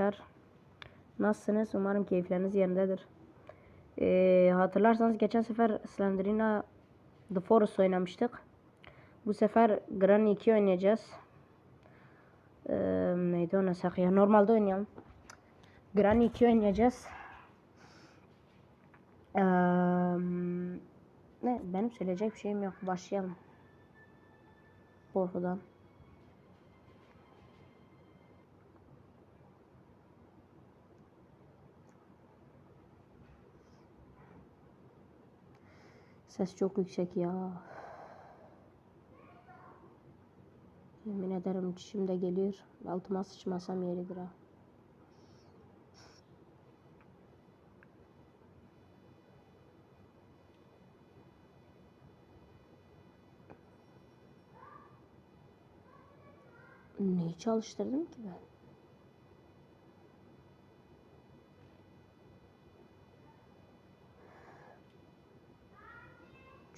arkadaşlar. Nasılsınız? Umarım keyifleriniz yerindedir. Ee, hatırlarsanız geçen sefer Slenderina The Forest oynamıştık. Bu sefer Granny 2 oynayacağız. Ee, neydi oynasak ya? Normalde oynayalım. Granny 2 oynayacağız. Ee, ne? Benim söyleyecek bir şeyim yok. Başlayalım. Korkudan. Ses çok yüksek ya. Yemin ederim çişim de geliyor. Altıma sıçmasam yeridir ha. Neyi çalıştırdım ki ben?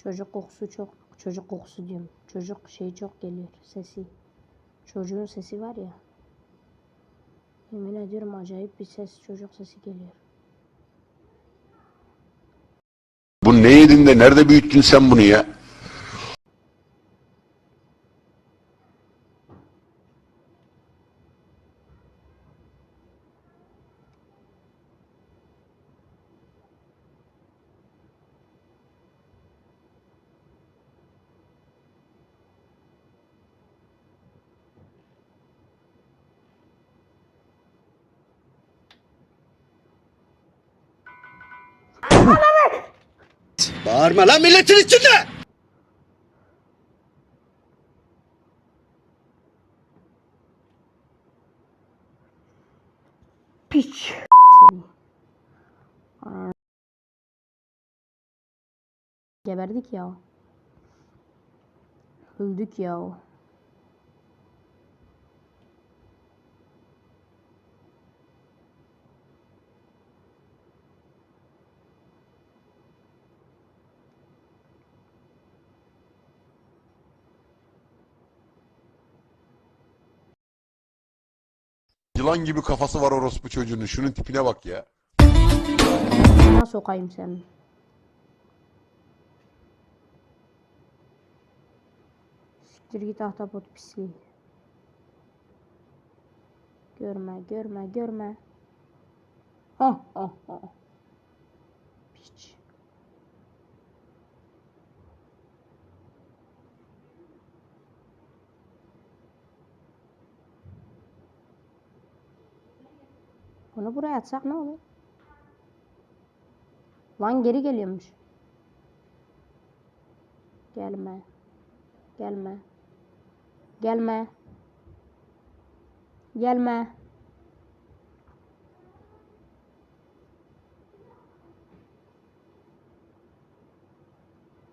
Çocuk kokusu çok, çocuk kokusu diyorum. Çocuk şey çok geliyor sesi. Çocuğun sesi var ya. Yemin ediyorum acayip bir ses, çocuk sesi geliyor. Bu ne yedin de nerede büyüttün sen bunu ya? Bağırma lan milletin içinde! Piç. Geberdik ya. Öldük ya. Yılan gibi kafası var orospu çocuğunun. Şunun tipine bak ya. Sana sokayım seni. Siktir git ahtapot pisliği. Görme, görme, görme. Oh, oh, oh. Piç. Bunu buraya atsak ne olur? Lan geri geliyormuş. Gelme. Gelme. Gelme. Gelme.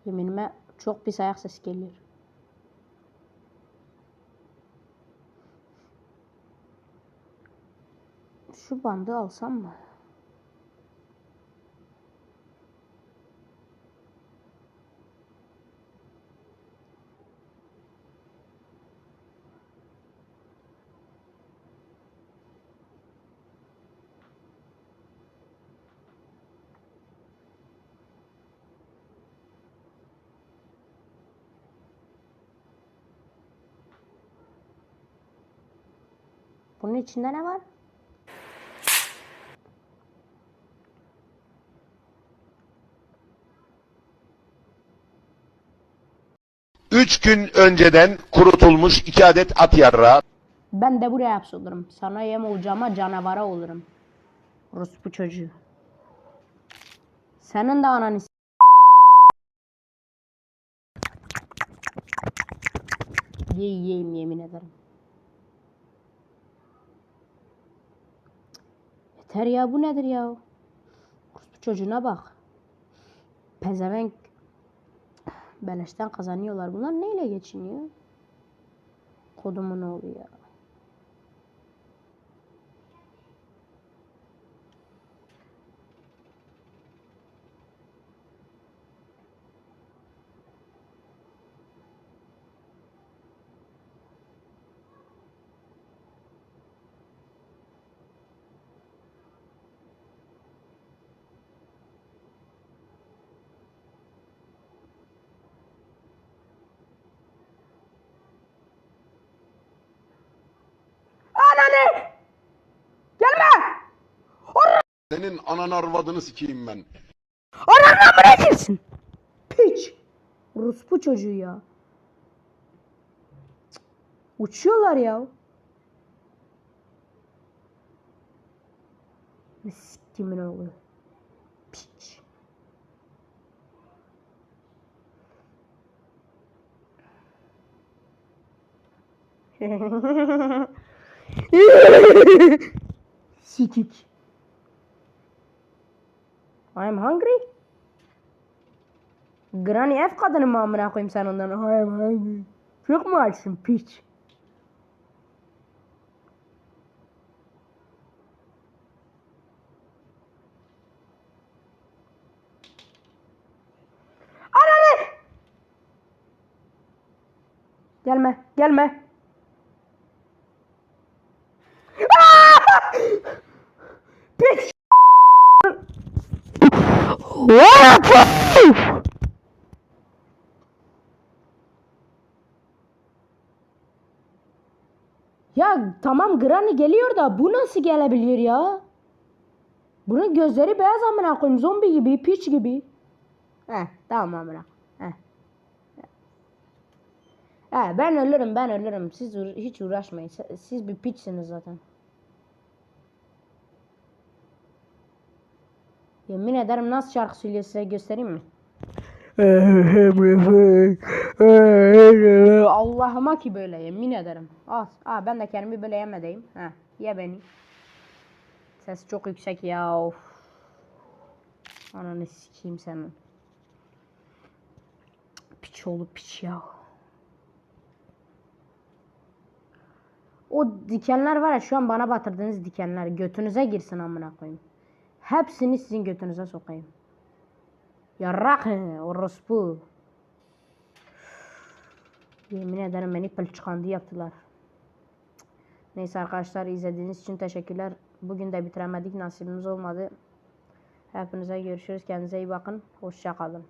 Yeminime çok pis ayak sesi geliyor. Şu bandı alsam mı? Bunun içinde ne var? Üç gün önceden kurutulmuş iki adet at yarrağı. Ben de buraya hapsolurum. Sana yem olacağıma canavara olurum. Orospu çocuğu. Senin de ananı Ye yiyeyim yemin ederim. Yeter ya bu nedir ya? Orospu çocuğuna bak. Pezevenk beleşten kazanıyorlar. Bunlar neyle geçiniyor? Kodumun oğlu ya. Senin anan arvadını sikeyim ben. Ananı amına girsin. Piç. Ruspu çocuğu ya. Cık. Uçuyorlar ya. Ne siktimin oğlu. Piç. Sikik. I'm hungry. Granny F kadını mı amına koyayım sen ondan? I'm hungry. Çok mu açsın piç? Ananı! Gelme, gelme. Piç! Ya tamam Granny geliyor da bu nasıl gelebiliyor ya? Bunun gözleri beyaz amına koyayım zombi gibi piç gibi. Heh tamam amına. Heh. He ben ölürüm ben ölürüm. Siz hiç uğraşmayın. Siz bir piçsiniz zaten. Yemin ederim nasıl şarkı söylüyor size göstereyim mi? Allah'ıma ki böyle yemin ederim. Al. Aa, ben de kendimi böyle yemedeyim. Ha, ye beni. Ses çok yüksek ya. Of. Ananı sikeyim senin. Piç oğlu piç ya. O dikenler var ya şu an bana batırdığınız dikenler götünüze girsin amına koyayım. Hepsini sizin götünüze sokayım. Yarrak orospu. Yemin ederim beni pılçıkandı yaptılar. Neyse arkadaşlar izlediğiniz için teşekkürler. Bugün de bitiremedik nasibimiz olmadı. Hepinize görüşürüz. Kendinize iyi bakın. Hoşça kalın.